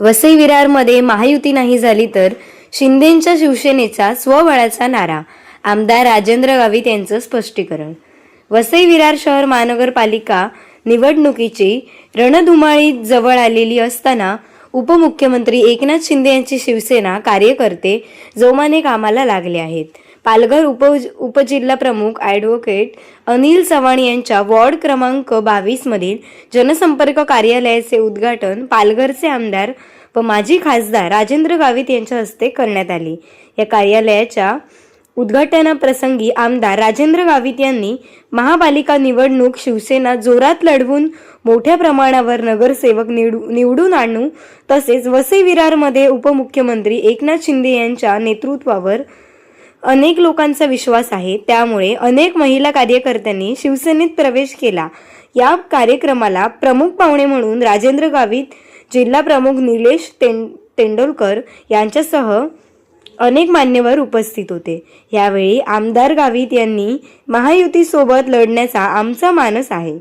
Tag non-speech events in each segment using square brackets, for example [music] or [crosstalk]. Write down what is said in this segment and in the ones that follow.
वसई विरारमध्ये महायुती नाही झाली तर शिंदेंच्या शिवसेनेचा स्वबळाचा नारा आमदार राजेंद्र गावित यांचं स्पष्टीकरण. वसई विरार शहर महानगरपालिका निवडणुकीची रणधुमाळी जवळ आलेली असताना उपमुख्यमंत्री एकनाथ शिंदे यांची शिवसेना कार्यकर्ते जोमाने कामाला लागले आहेत. पालघर उप उपजिल्हा प्रमुख ॲडव्होकेट अनिल चव्हाण यांच्या वॉर्ड क्रमांक बावीसमधील जनसंपर्क कार्यालयाचे उद्घाटन पालघरचे आमदार व माजी खासदार राजेंद्र गावित यांच्या हस्ते करण्यात आले. या कार्यालयाच्या उद्घाटनाप्रसंगी आमदार राजेंद्र गावित यांनी महापालिका निवडणूक शिवसेना जोरात लढवून मोठ्या प्रमाणावर नगरसेवक निवडू निवडून आणू तसेच वसई विरारमध्ये उपमुख्यमंत्री एकनाथ शिंदे यांच्या नेतृत्वावर अनेक लोकांचा विश्वास आहे. त्यामुळे अनेक महिला कार्यकर्त्यांनी शिवसेनेत प्रवेश केला. या कार्यक्रमाला प्रमुख पाहुणे म्हणून राजेंद्र गावित जिल्हा प्रमुख निलेश तें तेंडोलकर यांच्यासह अनेक मान्यवर उपस्थित होते. यावेळी आमदार गावित यांनी महायुतीसोबत लढण्याचा आमचा मानस आहे.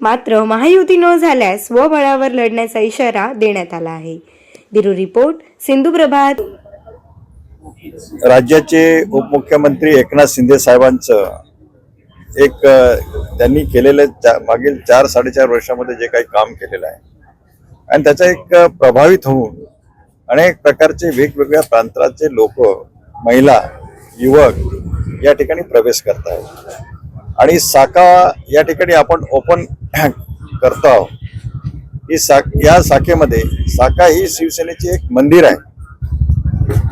मात्र महायुती न झाल्यास स्वबळावर लढण्याचा इशारा देण्यात आला आहे. Bureau report Sindhu Prabhat. राज्याचे उपमुख्यमंत्री एकनाथ शिंदे साहेबांचं एक त्यांनी केलेलं चा- मागील चार साडेचार वर्षामध्ये जे काही काम केलेलं आहे. आणि त्याचा एक प्रभावित होऊन अनेक प्रकारचे वेगवेगळ्या प्रांताचे लोक महिला युवक या ठिकाणी प्रवेश करत आहेत आणि साखा या ठिकाणी आपण ओपन [coughs] करतो आहोत. ही साख या शाखेमध्ये साखा ही शिवसेनेची एक मंदिर आहे.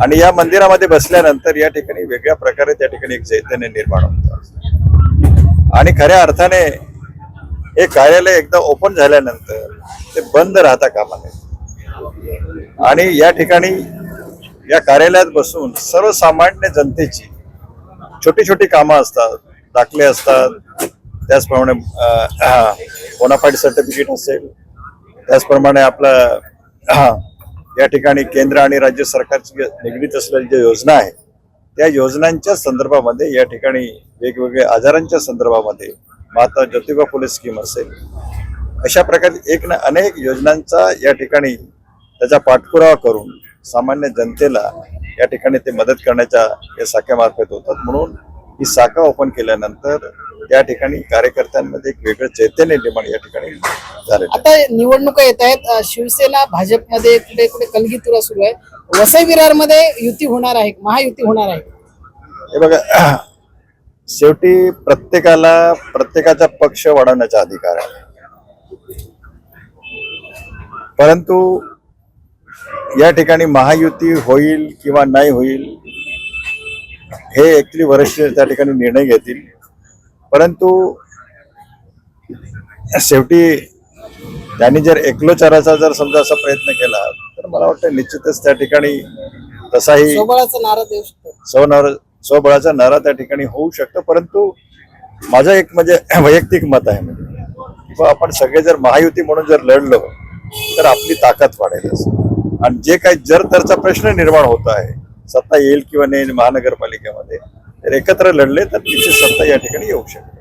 आणि या मंदिरामध्ये बसल्यानंतर या ठिकाणी वेगळ्या प्रकारे त्या ठिकाणी एक चैतन्य निर्माण होतं. आणि खऱ्या अर्थाने हे कार्यालय एकदा ओपन झाल्यानंतर ते बंद राहता कामा नये. आणि या ठिकाणी या कार्यालयात बसून सर्वसामान्य जनतेची छोटी छोटी कामं असतात दाखले असतात. त्याचप्रमाणे बोनाफाईड सर्टिफिकेट असेल. त्याचप्रमाणे आपलं या ठिकाणी केंद्र आणि राज्य सरकारची निगडीत असलेल्या ज्या योजना आहेत त्या योजनांच्या संदर्भामध्ये या ठिकाणी वेगवेगळ्या आजारांच्या संदर्भामध्ये माता ज्योतिबा फुले स्कीम असेल. अशा प्रकारे एक ना अनेक योजनांचा या ठिकाणी त्याचा पाठपुरावा करून सामान्य जनतेला या ठिकाणी ते मदत करण्याच्या या शाखेमार्फत होतात. म्हणून ही शाखा ओपन केल्यानंतर त्या ठिकाणी कार्यकर्त्यांमध्ये एक वेगळं चैतन्य निर्माण या ठिकाणी आहे. आता निवडणुका येत आहेत. शिवसेना भाजपमध्ये कुठे कुठे कलगीतुरा सुरू आहे. वसई विरारमध्ये युती होणार आहे. महायुती होणार आहे. हे बघा [clears throat] शेवटी प्रत्येकाला प्रत्येकाचा पक्ष वाढवण्याचा अधिकार आहे. परंतु या ठिकाणी महायुती होईल किंवा नाही होईल हे ऍक्च्युली वरिष्ठ त्या ठिकाणी निर्णय घेतील. परंतु शेवटी त्यांनी जर एकलोचाराचा जर समजा असा प्रयत्न केला तर मला वाटतं निश्चितच त्या ठिकाणी तसाही स्वनार स्वबळाचा नारा त्या ठिकाणी होऊ शकतो. परंतु माझं एक म्हणजे वैयक्तिक मत आहे. म्हणजे किंवा आपण सगळे जर महायुती म्हणून जर लढलो तर आपली ताकद वाढेल असं आणि जे काही जर तरचा प्रश्न निर्माण होत आहे सत्ता येईल किंवा नाही महानगरपालिकेमध्ये तर एकत्र लढले तर तिची सत्ता या ठिकाणी येऊ शकते.